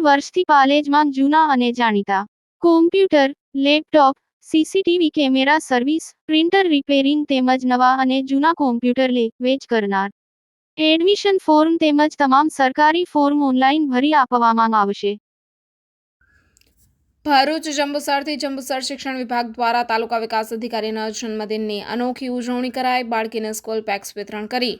વર્ષથી પાલેજમાં જૂના અને જાણીતા. Computer laptop CCTV camera service printer repairing તેમજ નવા અને જૂના કોમ્પ્યુટર લે, વેચ કરનાર. એડમિશન ફોર્મ તેમજ તમામ સરકારી ફોર્મ ઓનલાઈન ભરી આપવામાં આવશે. ભરૂચ જંબુસરથી જંબુસર શિક્ષણ વિભાગ દ્વારા તાલુકા વિકાસ અધિકારીના જન્મદિનની અનોખી ઉજવણી કરાઈ. બાળકીને સ્કૂલ પેક્સ વિતરણ કરી.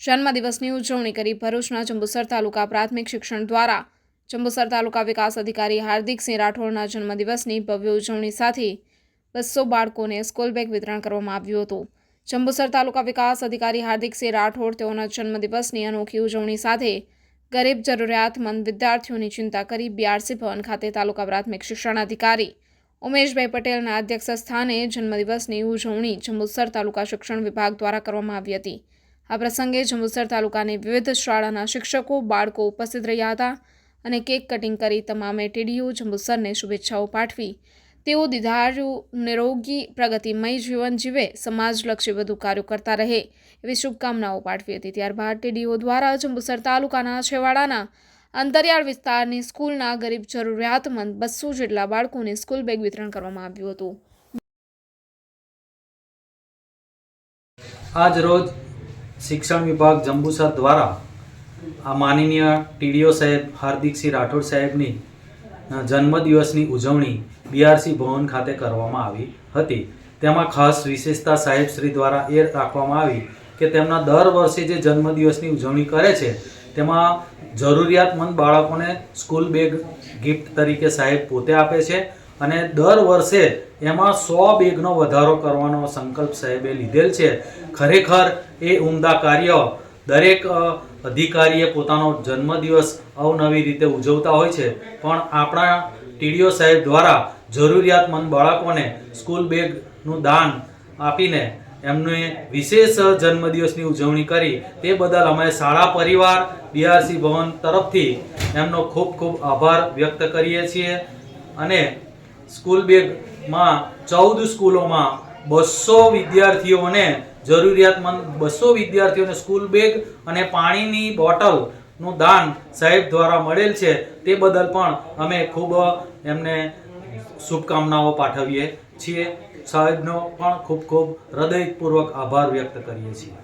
જન્મદિવસની ઉજવણી કરી ભરૂચના જંબુસર તાલુકા પ્રાથમિક શિક્ષણ દ્વારા. જંબુસર તાલુકા વિકાસ અધિકારી હાર્દિકસિંહ રાઠોડના જન્મદિવસની ભવ્ય ઉજવણી સાથે બસો બાળકોને સ્કૂલ બેગ વિતરણ કરવામાં આવ્યું હતું. જંબુસર તાલુકા વિકાસ અધિકારી હાર્દિકસિંહ રાઠોડ તેઓના જન્મદિવસની અનોખી ઉજવણી સાથે ગરીબ જરૂરિયાતમંદ વિદ્યાર્થીઓની ચિંતા કરી બીઆરસી ભવન ખાતે તાલુકા પ્રાથમિક શિક્ષણ અધિકારી ઉમેશભાઈ પટેલના અધ્યક્ષ સ્થાને જન્મદિવસની ઉજવણી જંબુસર તાલુકા શિક્ષણ વિભાગ દ્વારા કરવામાં આવી હતી. આ પ્રસંગે જંબુસર તાલુકાની વિવિધ શાળાના શિક્ષકો, બાળકો ઉપસ્થિત રહ્યા હતા. અને કેક કટિંગ કરી તમામે ટીડીયુ, જંબુસરને શુભેચ્છાઓ પાઠવી. તેઓ દીધારુ નિરોગી, પ્રગતિમય જીવન જીવે, સમાજલક્ષી વધુ કાર્યો કરતા રહે એવી શુભકામનાઓ પાઠવી હતી. ત્યારબાદ ટીડીઓ દ્વારા જંબુસર તાલુકાના છેવાડાના અંતરિયાળ વિસ્તારની સ્કૂલના ગરીબ જરૂરિયાતમંદ બસો જેટલા બાળકોને સ્કૂલ બેગ વિતરણ કરવામાં આવ્યું હતું. આજ રોજ શિક્ષણ વિભાગ જંબુસર દ્વારા આ માનનીય ટીડીઓ સાહેબ હાર્દિકસિંહ રાઠોડ સાહેબની જન્મદિવસની ઉજવણી બીઆરસી ભવન ખાતે કરવામાં આવી હતી. તેમાં ખાસ વિશેષતા સાહેબ શ્રી દ્વારા એ રાખવામાં આવી કે તેમના દર વર્ષે જે જન્મદિવસની ઉજવણી કરે છે, તેમાં જરૂરિયાતમંદ બાળકોને સ્કૂલ બેગ ગિફ્ટ તરીકે સાહેબ પોતે આપે છે અને દર વર્ષે એમાં સો બેગનો વધારો કરવાનો સંકલ્પ સાહેબે લીધેલ છે. ખરેખર એ ઉમદા કાર્ય દરેક અધિકારીએ પોતાનો જન્મદિવસ અવનવી રીતે ઉજવતા હોય છે. પણ આપણા ટીડીઓ સાહેબ દ્વારા જરૂરિયાતમંદ બાળકોને સ્કૂલ બેગનું દાન આપીને એમને વિશેષ જન્મદિવસની ઉજવણી કરી, તે બદલ અમે શાળા પરિવાર બીઆરસી ભવન તરફથી એમનો ખૂબ ખૂબ આભાર વ્યક્ત કરીએ છીએ. અને સ્કૂલ બેગમાં ચૌદ સ્કૂલોમાં બસો વિદ્યાર્થીઓને જરૂરિયાતમંદ બસો વિદ્યાર્થીઓને સ્કૂલ બેગ અને પાણીની બોટલનું દાન સાહેબ દ્વારા મળેલ છે. તે બદલ પણ અમે ખૂબ એમને શુભકામનાઓ પાઠવીએ છીએ. સાહેબનો પણ ખૂબ ખૂબ હૃદયપૂર્વક આભાર વ્યક્ત કરીએ છીએ.